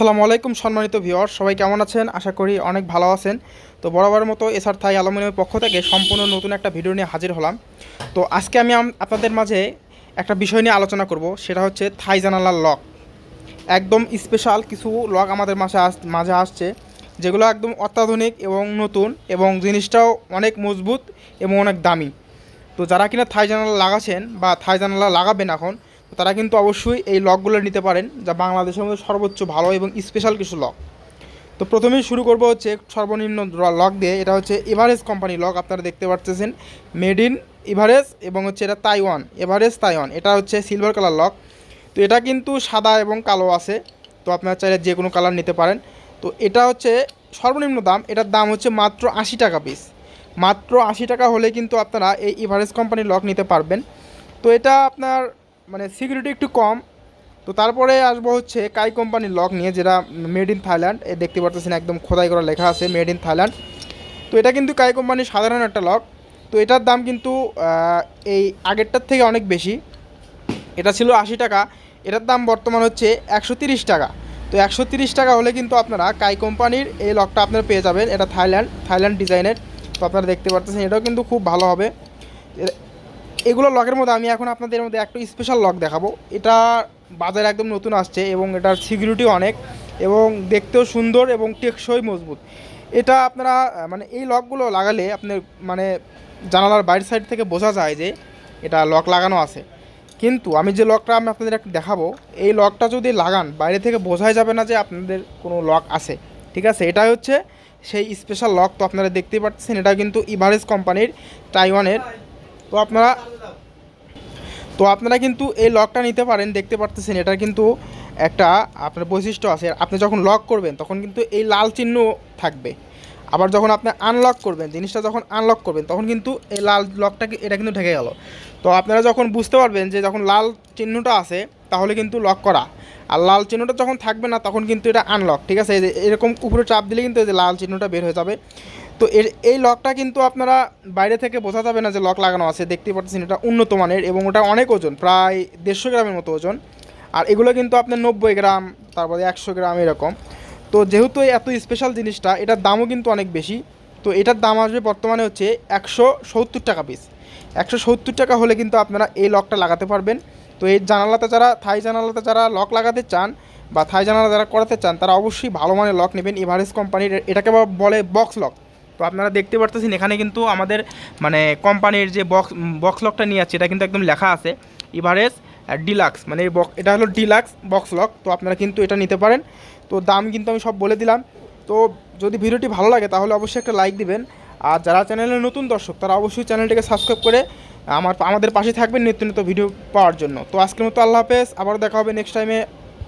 আসসালামু আলাইকুম সম্মানিত ভিওর সবাই কেমন আছেন? আশা করি অনেক ভালো আছেন। তো বরাবরের মতো এসআর থাই অ্যালুমিনিয়ামের পক্ষ থেকে সম্পূর্ণ নতুন একটা ভিডিও নিয়ে হাজির হলাম। তো আজকে আমি আপনাদের মাঝে একটা বিষয় নিয়ে আলোচনা করব, সেটা হচ্ছে থাই জানালার লক। একদম স্পেশাল কিছু লক আমাদের মাঝে আস মাঝে আসছে, যেগুলো একদম অত্যাধুনিক এবং নতুন এবং জিনিসটাও অনেক মজবুত এবং অনেক দামি। তো যারা কিনা থাই জানালা লাগাচ্ছেন বা থাই জানালা লাগাবেন এখন তারা কিন্তু অবশ্যই এই লকগুলো নিতে পারেন, যা বাংলাদেশের মধ্যে সর্বোচ্চ ভালো এবং স্পেশাল কিছু লক। তো প্রথমেই শুরু করব হচ্ছে সর্বনিম্ন লক দিয়ে, এটা হচ্ছে এভারেজ কোম্পানি লক, আপনারা দেখতে পাচ্ছেন মেড ইন এভারেজ এবং হচ্ছে এটা তাইওয়ান এভারেজ তাইওয়ান এটা হচ্ছে সিলভার কালার লক। তো এটা কিন্তু সাদা এবং কালো আছে, তো আপনারা চাইলে যে কোনো কালার নিতে পারেন। তো এটা হচ্ছে সর্বনিম্ন দাম, এটার দাম হচ্ছে মাত্র আশি টাকা পিস মাত্র আশি টাকা হলে কিন্তু আপনারা এই এভারেজ কোম্পানির লক নিতে পারবেন। তো এটা আপনার মানে সিকিউরিটি একটু কম। তো তারপরে আসব হচ্ছে কাই কোম্পানির লক নিয়ে, যেটা মেড ইন থাইল্যান্ড এ দেখতে পাচ্ছেন একদম খোদাই করা লেখা আছে মেড ইন থাইল্যান্ড তো এটা কিন্তু কাই কোম্পানির সাধারণ একটা লক তো এটার দাম কিন্তু এই আগেরটার থেকে অনেক বেশি। এটা ছিল আশি টাকা। এটার দাম বর্তমান হচ্ছে একশো তিরিশ টাকা। তো একশো তিরিশ টাকা হলে কিন্তু আপনারা কাই কোম্পানির এই লকটা আপনারা পেয়ে যাবেন। এটা থাইল্যান্ড থাইল্যান্ড ডিজাইনের তো আপনারা দেখতে পাচ্ছেন এটাও কিন্তু খুব ভালো হবে। এগুলো লকের মধ্যে আমি এখন আপনাদের মধ্যে একটা স্পেশাল লক দেখাবো। এটা বাজারে একদম নতুন আসছে এবং এটার সিকিউরিটি অনেক এবং দেখতেও সুন্দর এবং টেকসই মজবুত। এটা আপনারা মানে এই লকগুলো লাগালে আপনার মানে জানালার বাইরের সাইড থেকে বোঝা যায় যে এটা লক লাগানো আছে। কিন্তু আমি যে লকটা আমি আপনাদের একটা দেখাবো, এই লকটা যদি লাগান, বাইরে থেকে বোঝাই যাবে না যে আপনাদের কোনো লক আছে। ঠিক আছে? এটাই হচ্ছে সেই স্পেশাল লক তো আপনারা দেখতেই পাচ্ছেন। এটা কিন্তু ইভারেজ কোম্পানির তাইওয়ানের তো আপনারা তো আপনারা কিন্তু এই লকটা নিতে পারেন, দেখতে পারতেছেন, এটার কিন্তু একটা আপনার বৈশিষ্ট্য আছে। আপনি যখন লক করবেন, তখন কিন্তু এই লাল চিহ্ন থাকবে। আবার যখন আপনি আনলক করবেন, জিনিসটা যখন আনলক করবেন, তখন কিন্তু এই লাল লকটাকে এটা কিন্তু ঢেকে গেল। তো আপনারা যখন বুঝতে পারবেন যে যখন লাল চিহ্নটা আছে, তাহলে কিন্তু লক করা। আর লাল চিহ্নটা যখন থাকবে না, তখন কিন্তু এটা আনলক ঠিক আছে? এরকম উপরে চাপ দিলে কিন্তু এই যে লাল চিহ্নটা বের হয়ে যাবে। তো এর, এই লকটা কিন্তু আপনারা বাইরে থেকে বোঝা যাবে না যে লক লাগানো আছে দেখতে পাচ্ছেন এটা উন্নত মানের এবং ওটা অনেক ওজন, প্রায় দেড়শো গ্রামের মতো ওজন। আর এগুলো কিন্তু আপনার নব্বই গ্রাম, তারপরে একশো গ্রাম এরকম। তো যেহেতু এত স্পেশাল জিনিসটা, এটার দামও কিন্তু অনেক বেশি। তো এটার দাম আসবে বর্তমানে হচ্ছে একশো সত্তর টাকা পিস একশো সত্তর টাকা হলে কিন্তু আপনারা এই লকটা লাগাতে পারবেন। তো এই জানালাতে যারা, থাই জানালাতে যারা লক লাগাতে চান বা থাই জানালা যারা করাতে চান, তারা অবশ্যই ভালো মানের লক নেবেন। এভারেজ কোম্পানির এটাকে বলে বক্স লক তো আপনারা দেখতে পারতেছেন, এখানে কিন্তু আমাদের মানে কোম্পানির যে বক্স বক্স লকটা নিয়ে আছে এটা কিন্তু একদম লেখা আছে ইভারেজ ডিলাক্স মানে এই বক্স এটা হলো ডিলাক্স বক্স লক তো আপনারা কিন্তু এটা নিতে পারেন। তো দাম কিন্তু আমি সব বলে দিলাম। তো যদি ভিডিওটি ভালো লাগে, তাহলে অবশ্যই একটা লাইক দিবেন। আর যারা চ্যানেলের নতুন দর্শক, তারা অবশ্যই চ্যানেলটিকে সাবস্ক্রাইব করে আমার, আমাদের পাশে থাকবেন নিত্য নিত্য ভিডিও পাওয়ার জন্য। তো আজকের মতো আল্লাহ হাফেজ আবার দেখা হবে নেক্সট টাইমে